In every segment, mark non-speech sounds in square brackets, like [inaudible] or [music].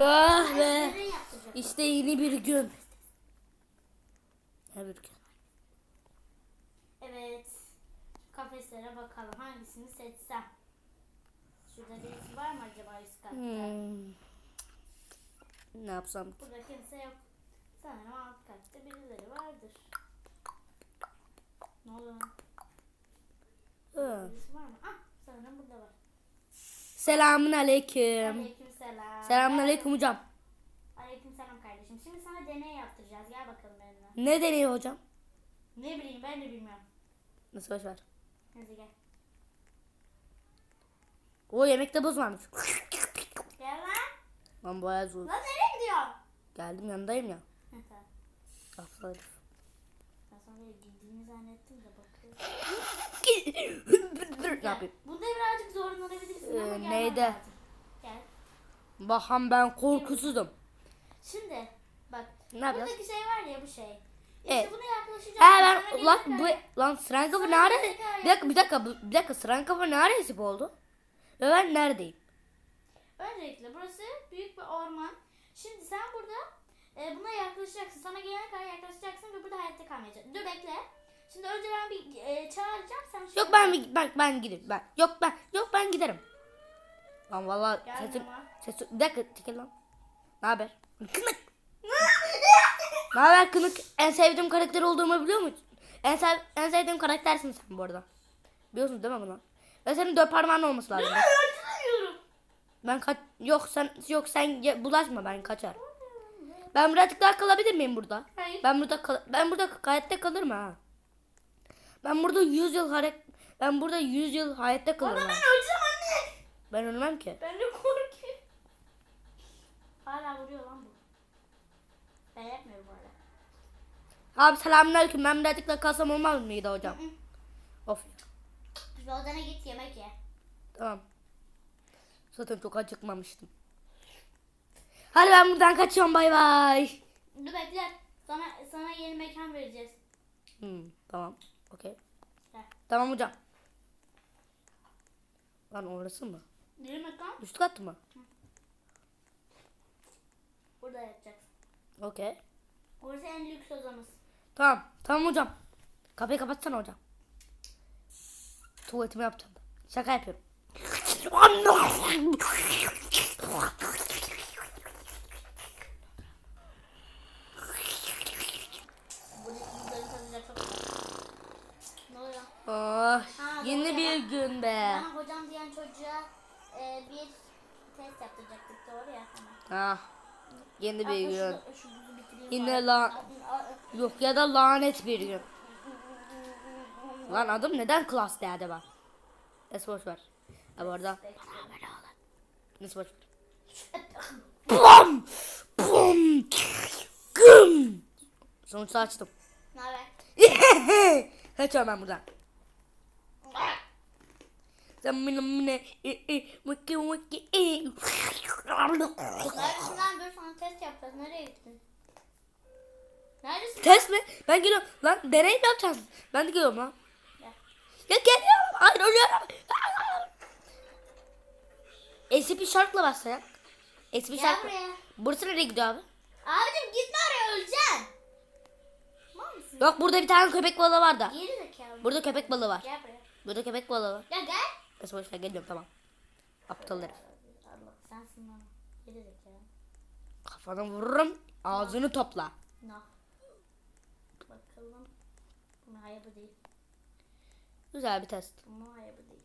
Ah be. İşte yeni bir gün. Ne bir gün. Evet. Kafeslere bakalım. Hangisini seçsem? Şurada birisi var mı acaba üst katta? Hmm. Ne yapsam? Burada kimse yok. Sanırım alt katta birileri vardır. Ne oluyor? Hı. Birisi var mı? Ah sanırım burada var. Selamun aleyküm. Aleyküm selam. Selamun aleyküm hocam. Aleyküm selam kardeşim. Şimdi sana deney yaptıracağız. Gel bakalım benimle. Ne deniyor hocam? Ne bileyim ben de bilmiyorum. Nasıl boş ver. Hadi gel. O yemekte buz varmış. Gel lan. Ben bayağı zor. Lan nereye gidiyor? Geldim yanındayım ya. Aptal herif. Ben sana böyle giydiğini zannettim de bakıyorum. [laughs] ne yapayım? Bunda birazcık zorlanabilirsin Ee, ama neyde? lazım. Bahan ben korkusuzum. Şimdi bak. Ne yapacağız? Buradaki şey var ya bu şey. İşte Evet. buna yaklaşacağım. He ben lan bu lan sıran kafa Sana ne ara? bir dakika Bir dakika bir dakika bu- sıran kafa ne ara resip oldu? Ve ben neredeyim? Öncelikle burası büyük bir orman. Şimdi sen burada e, buna yaklaşacaksın. Sana gelene kadar yaklaşacaksın ve burada hayatta kalmayacaksın. Dur bekle. Şimdi önce ben bir e, çağıracağım. Sen Yok ben bir- ben ben giderim. Ben yok ben yok ben giderim. Lan vallahi Gel sesim ama. sesim bir dakika çekil lan. Ne haber? Kınık. [laughs] ne haber kınık? En sevdiğim karakter olduğumu biliyor musun? En sev en sevdiğim karaktersin sen bu arada. Biliyorsun değil mi bunu? Ve senin dört parmağın olması lazım. Ben. Ben kaç yok sen yok sen bulaşma ben kaçar. Ben birazcık daha kalabilir miyim burada? Hayır. Ben burada kal- ben burada hayatta kalırım ha. Ben burada 100 yıl harek ben burada 100 yıl hayatta kalırım. Ama ben öleceğim. Ben ölmem ki. Ben de korkuyorum. Hala vuruyor lan bu. Ben yapmıyorum bu arada. Abi selamünaleyküm. Ben birazcık kalsam olmaz mıydı hocam? Hı. Of. Şimdi odana git yemek ye. Tamam. Zaten çok acıkmamıştım. Hadi ben buradan kaçıyorum bay bay. Dur bekle. Sana, sana yeni mekan vereceğiz. Hmm, tamam. Okey. Tamam hocam. Lan orası mı? Yeni mekan Üst kat mı? burada yapacaksın. Okey. Orası en lüks odamız. Tamam. Tamam hocam. Kapıyı kapatsana hocam. Tuvaletimi yaptım. Şaka yapıyorum. Ne? Oh, Ha, yeni bir gün be. Bana hocam diyen çocuğa e, bir test yaptıracaktık doğru ya. Tamam. Ah, yeni bir Hatta gün. Şu, şu Yine bari. la- A- a- Yok ya da lanet bir gün. Lan adım neden klas değerde var? Neyse boş ver. Ha bu arada. Neyse boş ver. Bum! Bum! Güm! Sonuçta açtım. Ne haber? [laughs] Kaçıyorum ben buradan. Benim ne? e, e, Wiki wiki e. Lan dur sana test yapacağız. Nereye gittin? Neredesin? Test mi? Ben geliyorum. Lan deney mi yapacağız? Ben de geliyorum lan. Gel. Ya geliyorum. Hayır ölüyorum. SCP şartla başlayak. SCP Gel şartla. buraya. Burası nereye gidiyor abi? Abicim gitme oraya öleceksin. Mal mısın? Yok burada bir tane köpek balığı var da. Geri zekalı. Burada köpek balığı var. Gel buraya. Burada köpek balığı var. Ya gel. Neyse boş ver geliyorum tamam. Aptal herif. Allah sensin lan. Geri zekalı. Kafana vururum. Ağzını topla. No. Bakalım. Bu hayır bu değil. Güzel bir test. Bu hayır bu değil.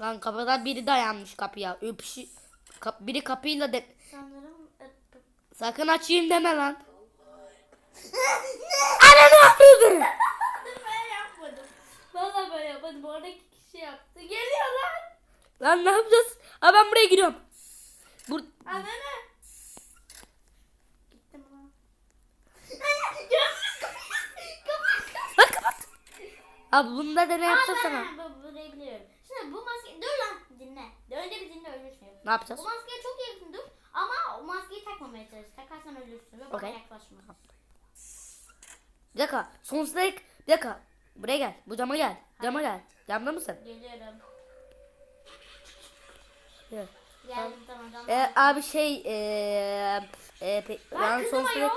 Lan? Kapıda biri dayanmış kapıya. Öpüşü. Kap, biri kapıyla de... Sanırım Sakın açayım deme lan. Ana [laughs] ne yapıyordun? ben yapmadım. Valla ben yapmadım. Oradaki kişi yaptı. Geliyor lan. Lan ne yapacağız? Ha ben buraya giriyorum. Bur Anne ne? Gittim lan. Gözünü kapat. Abi bunda da ne Aa, sana? ben- burayı biliyorum. Şimdi bu maske... Dur lan dinle. Önce bir dinle ölürsün. Ne yapacağız? Bu maskeye çok yakın dur. Ama o maskeyi takmamaya çalış. Takarsan ölürsün ve bana Okey. yaklaşma. Bir dakika. Sonsuza dek. Bir dakika. Buraya gel. Bu cama gel. Cama gel. Camda mısın? Geliyorum. Evet. Geldim tamam canım. Ee, abi şey eee e, pe, Ben sonuçta ayol.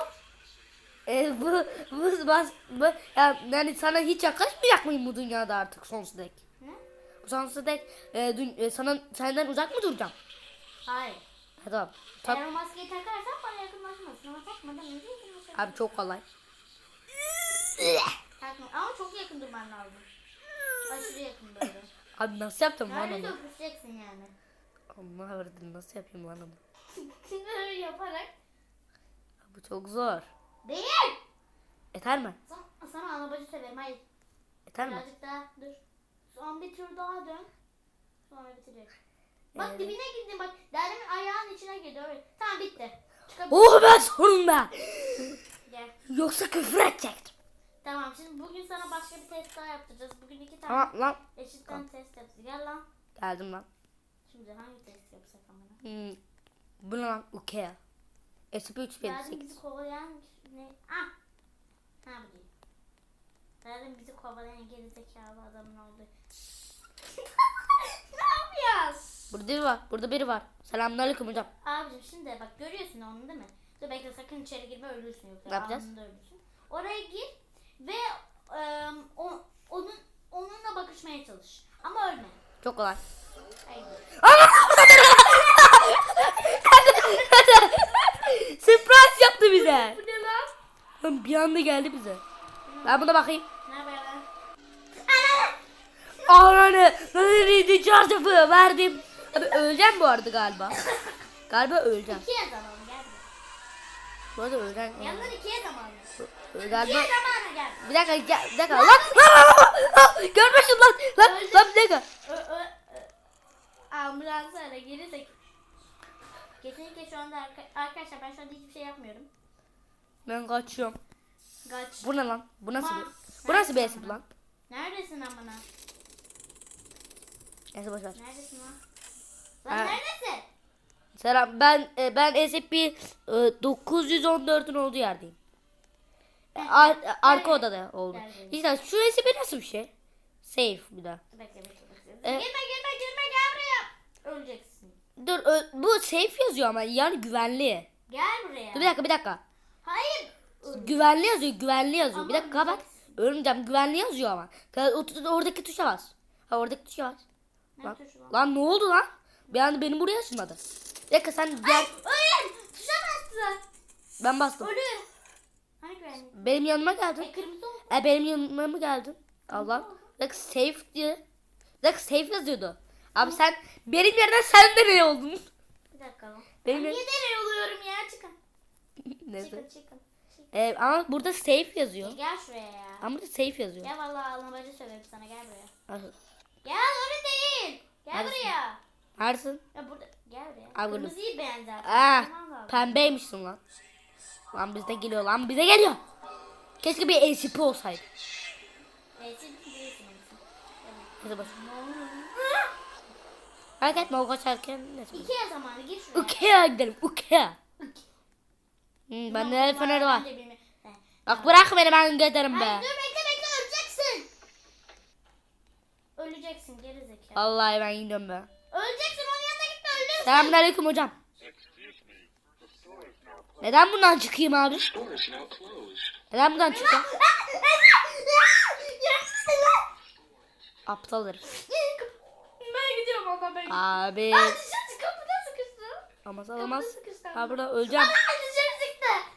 e, bu bu bas bu ya yani sana hiç yaklaşmayacak mıyım bu dünyada artık sonsuza dek? Ne? Bu sonsuza dek e, dün, e, sana senden uzak mı duracağım? Hayır. Ha, tamam. Tak, Eğer maskeyi takarsan bana yakınlaşmazsın ama takmadan önce abi çok kolay. Ama çok yakın durman lazım. Aşırı yakın böyle. [laughs] Abi nasıl yaptım lan Neredeyse onu? yani. Allah öğretim nasıl yapayım lan onu? Öyle yaparak. Bu çok zor. Değil. Yeter mi? Sana, sana anabacı severim. Hayır. Yeter mi? Birazcık daha dur. Son bir tur daha dön. Sonra bitirecek. Bak Evet. dibine girdin bak. Deremin ayağının içine girdi öyle. Tamam bitti. Çıkabilir. Oh ben sonunda. Gel. Yoksa küfür edecektim. Tamam şimdi bugün sana başka bir test daha yaptıracağız. Bugün iki tane Tamam lan. eşitten test yapacağız. Gel lan. Geldim lan. Şimdi hangi test yapsak amına? Hmm. Bu ne lan? Ukea. SP3 Geldim 58. bizi kovalayan ne? Ah. Ha bu değil. Geldim bizi kovalayan geri zekalı adamın oldu. [laughs] ne yapıyorsun? Burada biri var. Burada biri var. Selamünaleyküm hocam. Abicim şimdi bak görüyorsun onu değil mi? Dur bekle sakın içeri girme ölürsün yoksa. Ne yapacağız? anında ölürsün. Oraya gir ve e, o, onun onunla bakışmaya çalış. Ama ölme. Çok kolay. Haydi. [laughs] Surprise yaptı bize. Bu ne lan? Lan Bir anda geldi bize. Ben buna bakayım. Ne haber lan? Ananı. Nasıl çarşafı verdim. Abi öleceğim bu arada galiba. Galiba öleceğim. İkiye zamanı gel. Bu arada öleceğim. Yanlar ikiye zamanı. Galiba. Bir dakika, gel- bir dakika. Lan, görmüşüm lan. Lan, lan bir dakika. Ambulans ara geri zek. Kesinlikle şu anda arka- arkadaşlar ben şu anda hiçbir şey yapmıyorum. Ben kaçıyorum. Kaç. Bu ne lan? Bu nasıl bir? Bu nasıl bir amına? lan? Neredesin amına? Neyse boş ver. Neredesin lan? Lan Ha. neredesin? Selam ben e, ben SCP e, 914'ün olduğu yerdeyim. Ar- arka odada oldu. İşte şu SCP nasıl bir şey? Safe bir daha. Bekle bekle bekle. E- girme girme girme gel buraya. Öleceksin. Dur bu safe yazıyor ama yani güvenli. Gel buraya. Dur bir dakika bir dakika. Hayır. Güvenli yazıyor güvenli yazıyor. Bir Ama dakika kapat. Ölmeyeceğim güvenli yazıyor ama. Oradaki tuşa bas. Ha oradaki tuşa bas. Lan, lan? ne oldu lan? Bir anda benim buraya ışınladı. Bir dakika sen gel. Ölüm. Tuşa bastı. Ben bastım. Ölüm. Hani güvenlik? Benim yanıma geldin. E kırmızı oldu. E benim yanıma mı geldin? Allah. Bak safe diye. Bak safe yazıyordu. Abi sen benim yerine sen de ne oldun? Bir dakika. Benim Niye deney oluyorum ya çıkın. [laughs] Neyse. Çıkın çıkın. çıkın. E, ama burada safe yazıyor. Gel şuraya ya. Ama burada safe yazıyor. Gel vallahi alnabacı söylerim sana gel buraya. Nasıl? Gel öyle değil. Gel Neredesin? buraya. Neredesin? Ya burada gel buraya. Bunu. Kırmızıyı beğen zaten. Ah, pembeymişsin lan. Lan bize geliyor lan bize geliyor. Keşke bir ACP olsaydı. Neyse boş. Hareket mi o kaçarken. İkiye zamanı gir şuraya. Ukea gidelim Ukea. Hmm, bende el feneri var. Bak bırak beni ben giderim Hayır be. dur bekle bekle öleceksin. Öleceksin geri zekalı. Vallahi ben gidiyorum be. Öleceksin onun yanına gitme ölürsün. Selamünaleyküm hocam. Neden bundan çıkayım abi? Neden bundan çıkayım? Aptal herif. Ben gidiyorum valla ben gidiyorum. Abi. Aa dışarı kapıda sıkıştım. Ama. Ha burada öleceğim. Aa dışarı sıktı.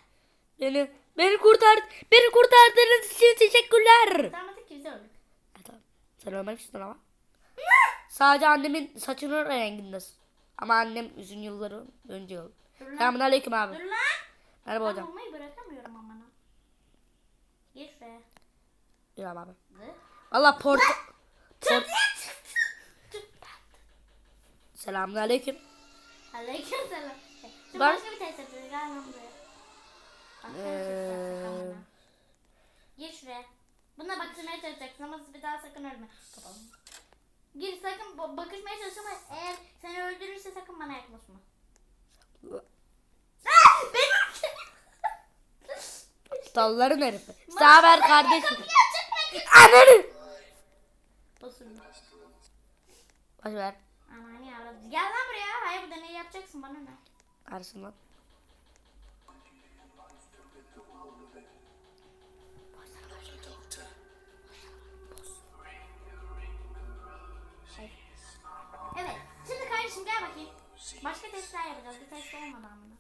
Beni beni kurtar beni kurtardığınız için teşekkürler. Tamam ki bize öldük. Ha, tamam. Sen ölmemişsin ama. Sadece annemin saçının rengindesin. Ama annem uzun yılları önce oldu. Dur lan. Selamünaleyküm abi. Dur lan. Merhaba Ben hocam. olmayı bırakamıyorum amına. Gir şuraya. Merhaba abi. Dur. Allah port... port... Dur. Selamünaleyküm. Aleyküm selam. Şimdi Ben- başka bir test yapıyoruz. Gel lan buraya. Ee. Gir şuraya. Bununla bakışmaya çalışacaksın ama bir daha sakın ölme. Kapalı. Gir sakın ba- bakışmaya çalış ama eğer seni öldürürse sakın bana yaklaşma. Ah! Benim... Dalların herifi. Size haber kardeşim. Ananı. Boş ver. Aman ya. Gel lan buraya. yapacaksın bana ne? Arasın lan. Evet. Şimdi kardeşim gel bakayım. Başka testler yapacağız. Bir test olmadan bunu.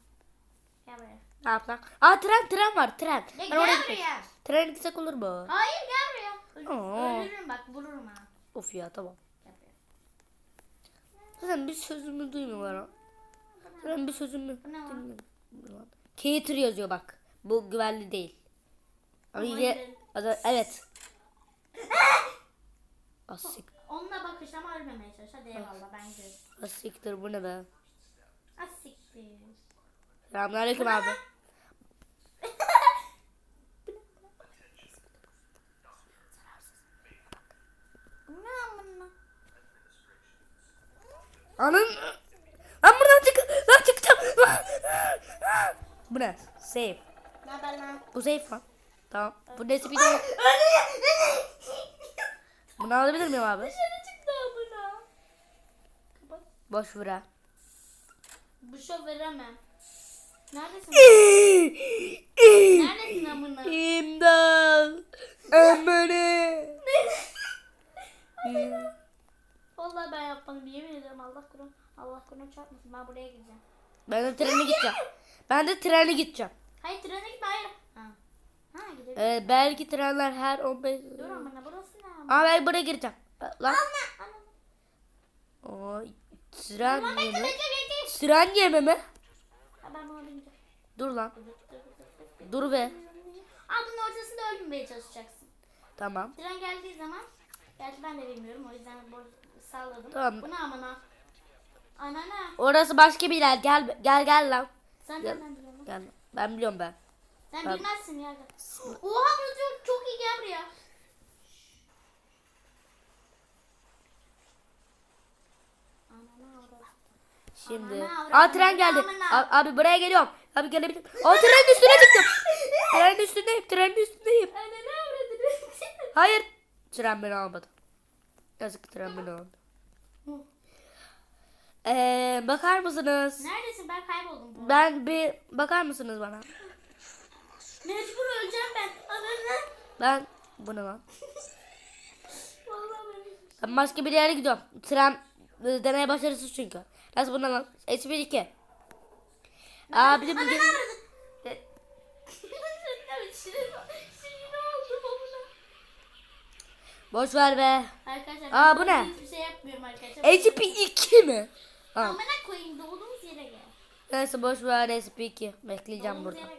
Gel buraya. Ne yapsak? Aa tren tren var tren. Ya Ben gel oraya gitmek. buraya. Tren gitsek olur mu? Hayır gel buraya. Aa. Ölürüm bak vururum ha. Of ya tamam. Zaten bir sözümü duymuyorlar. ha. Zaten bir sözümü duymuyorlar. Cater yazıyor bak. Bu güvenli değil. Ama adı, evet. [laughs] Asik, Onunla bakış ama ölmemeye çalış. Hadi eyvallah ben gidiyorum. asiktir bu ne be? Asiktir. Selamünaleyküm abi. Bu ne amına? Anın. Lan buradan çık. Lan çıkacağım. bu ne? Safe. Ne haber lan? Bu safe lan. Tamam. Bu nesi bir de. Bunu alabilir miyim abi? Dışarı çıktı amına. Kapat. Boş ver ha. Bu şov veremem. Neredesin? Neredesin Neredesin amına? İmdat. [laughs] Amına. Vallahi ben yapmadım. Yemin ederim Allah kurum. Allah kurum çarpmasın. Ben buraya gideceğim. Ben de trene gideceğim. Ben de trene gideceğim. Hayır trene gitme hayır. Ha. Ha gidelim. Ee, belki trenler her 15... Dur amına burası ne amına? Aa ben buraya gireceğim. Lan. Ana. O tren bekle yeme. bekle. Tren yeme mi? Ha, ben buna bineceğim. Dur lan. Dur, be. Aa bunun ortasında ölmemeye çalışacaksın. Tamam. Tren geldiği zaman gerçi ben de bilmiyorum o yüzden bu salladım. Tamam. Bu ne amına? Anana. Orası başka bir yer. Gel gel gel lan. Sen Gel. nereden biliyorsun? Gel. Ben biliyorum ben. Sen Ben- bilmezsin ya. Oha burası çok, çok iyi gel buraya. Şimdi. Aa tren geldi. amına. A- abi buraya geliyorum. Abi gelebilir. Aa trenin üstüne çıktım. [laughs] trenin üstündeyim. Trenin üstündeyim. [laughs] Hayır. Tren beni almadı. Yazık tren beni aldı. Ee, bakar mısınız? Neredesin ben kayboldum. bu. Ben bir bakar mısınız bana? Mecbur öleceğim ben. Anana. Ben bu ne lan? [laughs] Vallahi ben. Ben başka bir yere gidiyorum. Tren e, deney başarısız çünkü. Nasıl bu ne lan? SP2. Aa bir de bu Anana gel- avradını. E. [laughs] Boş ver be. Arkadaşlar Aa, ben bu ne? Hiçbir şey yapmıyorum arkadaşlar. SP2 mi? Ha. Amına koyayım doğduğumuz yere gel. Neyse boş ver SP2. Bekleyeceğim Doğduğumuz burada.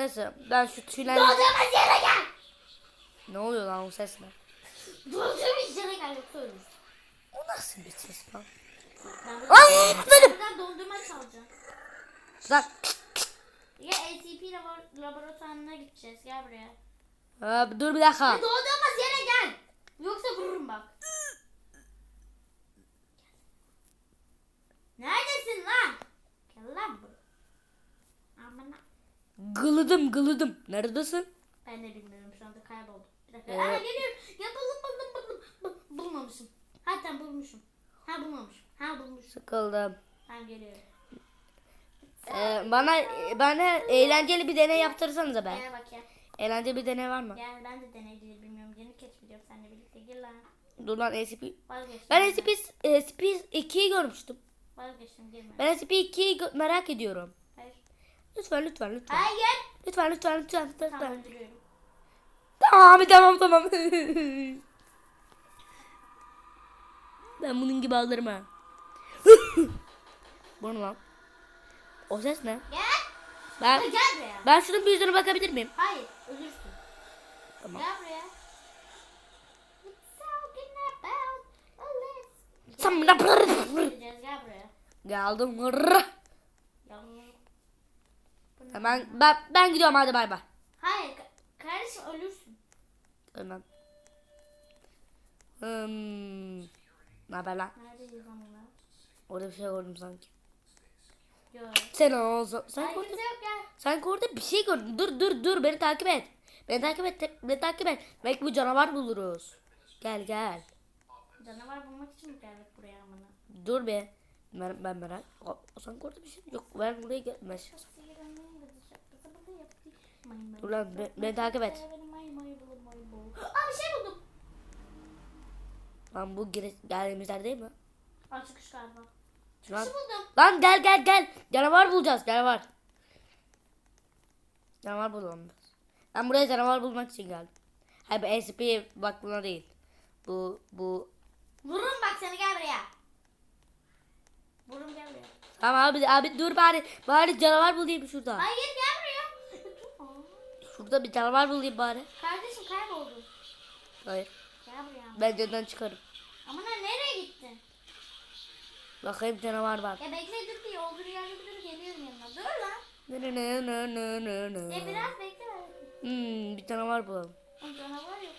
Neyse ben şu tünel... Doğduğumuz yere gel. Ne oluyor lan o ses ne? Doğduğumuz yere gel yoksa ölürüz. O nasıl bir ses lan? Ben Ay, benim. buradan dondurma çalacağım. Lan. Ya ATP labor- laboratuvarına gideceğiz. Gel buraya. Abi dur bir dakika. Ya doğduğumuz yere gel. Yoksa vururum bak. Neredesin lan? Gel lan buraya. Amına. Gılıdım gılıdım. Neredesin? Ben de bilmiyorum şu anda kayboldum. Bir dakika. Evet. Aa geliyorum. Ya buldum buldum buldum. Bu- bulmamışım. Hatta bulmuşum. Ha bulmamışım. Ha bulmuşum. Sıkıldım. Ben geliyorum. Ee, bana bana eğlenceli bir deney yaptırsanıza be. Gel bakayım. Eğlenceli bir deney var mı? Gel ben de deneyleri bilmiyorum. Yeni keşfediyorum seninle birlikte. Gir lan. Dur lan SCP. Ben SCP, SCP 2'yi görmüştüm. Vazgeçtim girme. Ben SCP-2'yi gö- merak ediyorum. Lütfen lütfen lütfen. Hayır. Lütfen lütfen lütfen lütfen. Tamam öldürüyorum. Tamam tamam tamam. ben bunun gibi alırım ha. Bu ne lan? O ses ne? Gel. Ben gel buraya. ben şunun bir yüzüne bakabilir miyim? Hayır. Ölürsün. Tamam. Gel buraya. Gel, bana- gideceğiz, Gel buraya. Geldim. Rrr. Yalnız. Bu ne? Hemen ben ben gidiyorum hadi bay bay. Hayır. ka- Kardeşim ölürsün. Hemen. Hmm. Ne haber lan? Onunla? Orada bir şey gördüm sanki. Yok. Sen o sen orada sen orada bir şey gördün. Dur dur dur beni takip et. Beni takip et. Beni takip et. Belki bu canavar buluruz. Gel gel. Canavar bulmak için mi geldik buraya amına? Dur be. Ben, ben merak. O, sen orada bir şey yok. Ben buraya gelmez. Ulan be- beni takip et. Aa bir şey buldum. Lan bu gire, geldiğimiz yer değil mi? Aa çıkış galiba. Şu an... Çıkışı buldum. Lan gel gel gel. Canavar bulacağız canavar. Canavar bulalım biz. Ben buraya canavar bulmak için geldim. Hayır bu SP bak buna değil. Bu bu. Vururum bak seni gel buraya. Vururum gel buraya. Tamam abi abi dur bari. Bari canavar bulayım şurada. Hayır gel Şurada bir canavar bulayım bari. Kardeşim kayboldun. Hayır. Gel buraya. Ben canından çıkarım. Ama ne nereye gittin? Bakayım canavar var. Ya bekle dur bir olduğu yerde dur geliyorum yanına. Dur lan. Nı nı nı nı nı nı. Ya biraz bekle. Hmm, bir canavar bulalım. O canavar yok.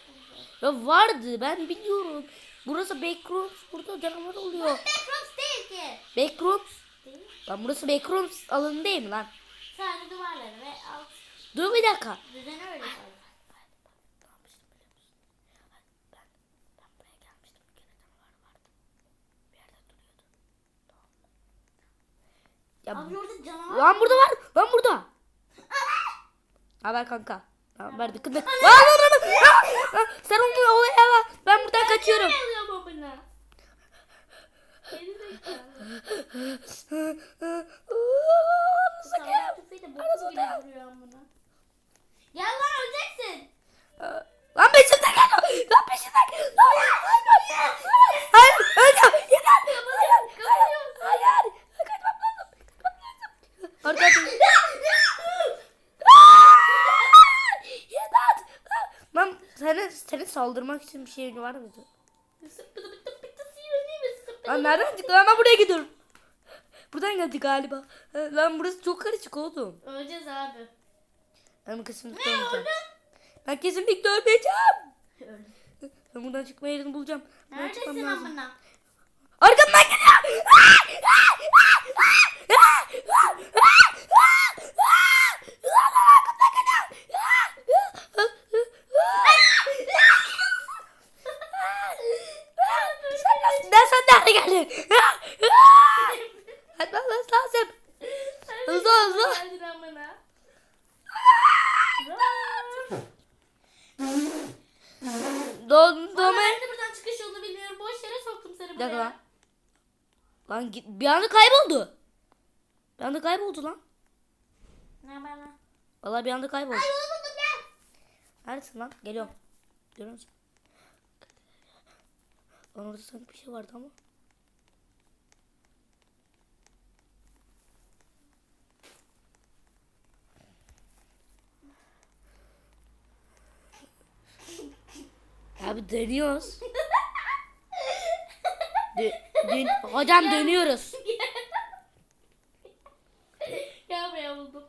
Ya vardı ben biliyorum. Burası backrooms. Burada canavar oluyor. Backrooms değil ki. Backrooms. Değil. Lan burası backrooms alanı değil mi lan? Sadece duvarları ve alt Dur bir dakika. düzeni öyle sadece. Ya, Abi orada canavar. lan burada var. Lan burada. Haber kanka. Tamam verdik. Lan. Sen onu olaya bak. Ben buradan kaçıyorum. Ne oluyor babana? Lan öleceksin. Lan peşimden gel. Lan peşimden gel. Lan. Hayır. Öleceğim. Yeter. Hayır. Hayır. Hayır. Kaçmam lazım. Kaçmam lazım. Arkadaşlar. Yeter. Lan senin, senin saldırmak için bir şey var mıydı? Lan nereden çıktı? Lan ben buraya gidiyorum. Buradan geldi galiba. Ha, Lan burası çok karışık oğlum. Öleceğiz abi. Ben kesinlikle Ne ölmeyeceğim. öldün? Ben kesinlikle ölmeyeceğim. Ben buradan çıkma yerini bulacağım. Buradan Neredesin amına? Arkamdan geliyor. Sen sen nerede geldin? Hadi lan lazım. Hızlı, hızlı. Geldin amına. Don Ama dome. ben de buradan çıkış yolunu bilmiyorum. Boş yere soktum seni Bir dakika buraya. lan. Lan git bir anda kayboldu. Bir anda kayboldu lan. Ne lan? Vallahi bir anda kayboldu. Ay buldum gel. Neredesin lan? Geliyorum. Görüyor musun? Lan orada sanki bir şey vardı ama. Abi dönüyoruz. Dö- [laughs] dön- hocam dönüyoruz. Gel buraya buldum.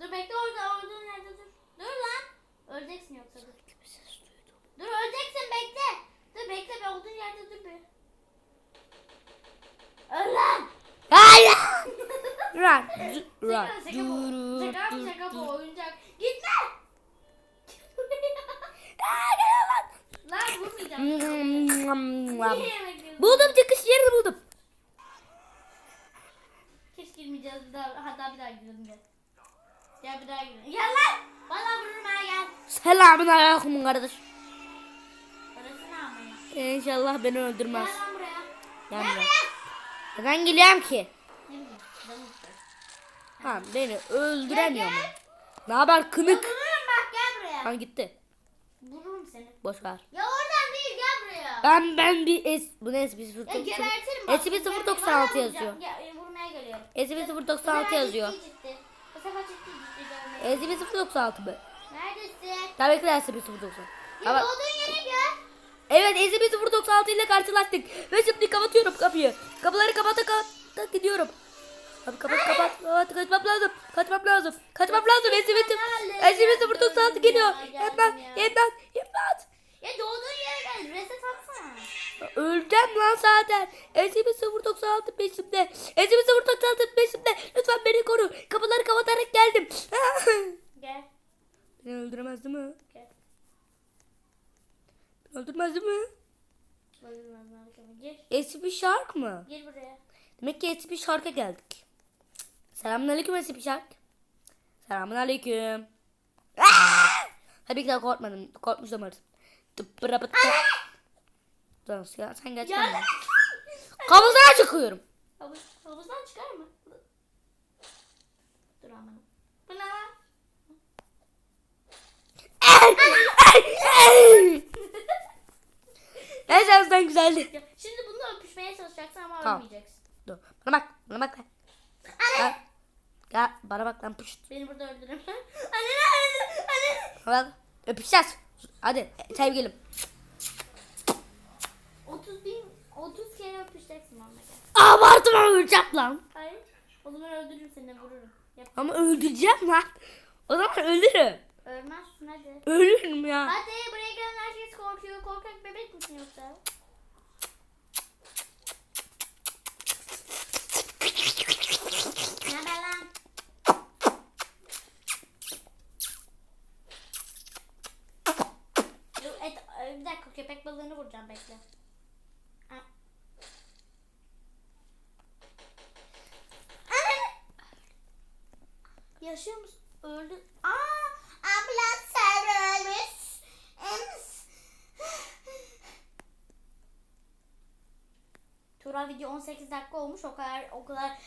Dur bekle orada olduğun yerde dur. Dur lan. Öleceksin yoksa dur. Dur öleceksin bekle. Dur bekle be olduğun yerde dur bir. Öl lan. Hayır. Run. Run. Şaka şaka bu. Duru, Şaka bu dur, şaka dur. bu oyuncak. Gitme. lan vurmayacağım. Niye yemek yiyorsun? buldum çıkış yerini buldum. Keşke girmeyeceğiz bir daha. Hatta bir daha girelim gel. Gel bir daha girelim. Gel lan. Bana vururum ha gel. Selamun aleyküm kardeş. İnşallah beni öldürmez. Gel lan buraya. Gel buraya. Neden geliyorum ki? Ha beni öldüremiyor mu? Ne haber kınık? Vururum bak gel buraya. Lan gitti. Vururum seni. Boş ver. Ya oradan değil gel buraya. Ben ben bir es bu ne es bir Ya sıfır gebertirim bak. SCP Gel, 096 vallahi vuracağım. yazıyor. Gel, vurmaya geliyorum. SCP Bu 096 sefer yazıyor. Bu sefer ciddi SCP 096 mı? Neredesin? Tabii ki de SCP 096. Ya Ama doğduğun yere gel. evet SCP 096 ile karşılaştık. Ve şimdi kapatıyorum kapıyı. Kapıları kapata kapata gidiyorum. Abi kapat kapat. kapat. Kaçmam lazım. Kaçmam lazım. Kaçmam lazım. SCP SCP 096 geliyor. Hemen hemen hemen. Ya doğduğun yere gel. Reset atsana. Öleceğim lan zaten. SCP-096 peşimde. SCP-096 peşimde. Lütfen beni koru. Kapıları kapatarak geldim. [laughs] Gel. beni öldüremez değil mi? Gel. Beni öldürmez değil mi? Öldürmem lazım. Gir. SCP Shark mı? Gir buraya. Demek ki SP Shark'a geldik. Selamünaleyküm SP Shark. Selamünaleyküm. Tabii ki de korkmadım. Korkmuş varız. Tıpırapıtı. Dur ya sen geç. Ya. ben- [laughs] Havuzdan çıkıyorum. Havuz, havuzdan çıkar mı? Dur aman. Bu ne? Neyse azından güzeldi. Ya, Şimdi bununla öpüşmeye çalışacaksın ama Tamam. ölmeyeceksin. Dur. Bana bak. Bana bak. lan. Gel. Gel. Bana bak lan puşt. Beni burada öldürün. [laughs] anne anne anne. Bak. Öpüşeceğiz. Hadi sevgilim. 30 bin 30 kere öpüşeceksin onunla gel. Abartma öleceğim lan. Hayır. O zaman öldürürüm seni vururum. Yap. Ama öldüreceğim lan. O zaman ölürüm. Ölmezsin hadi. Ölürüm ya. Hadi buraya gelen herkes korkuyor. Korkak bebek misin yoksa? Ne haber lan? Dur, et, bir dakika köpek balığını vuracağım bekle. Ha. Yaşıyor musun? Öldü. Aa, ambulans servis ölmüş. Turan video 18 dakika olmuş. O kadar o kadar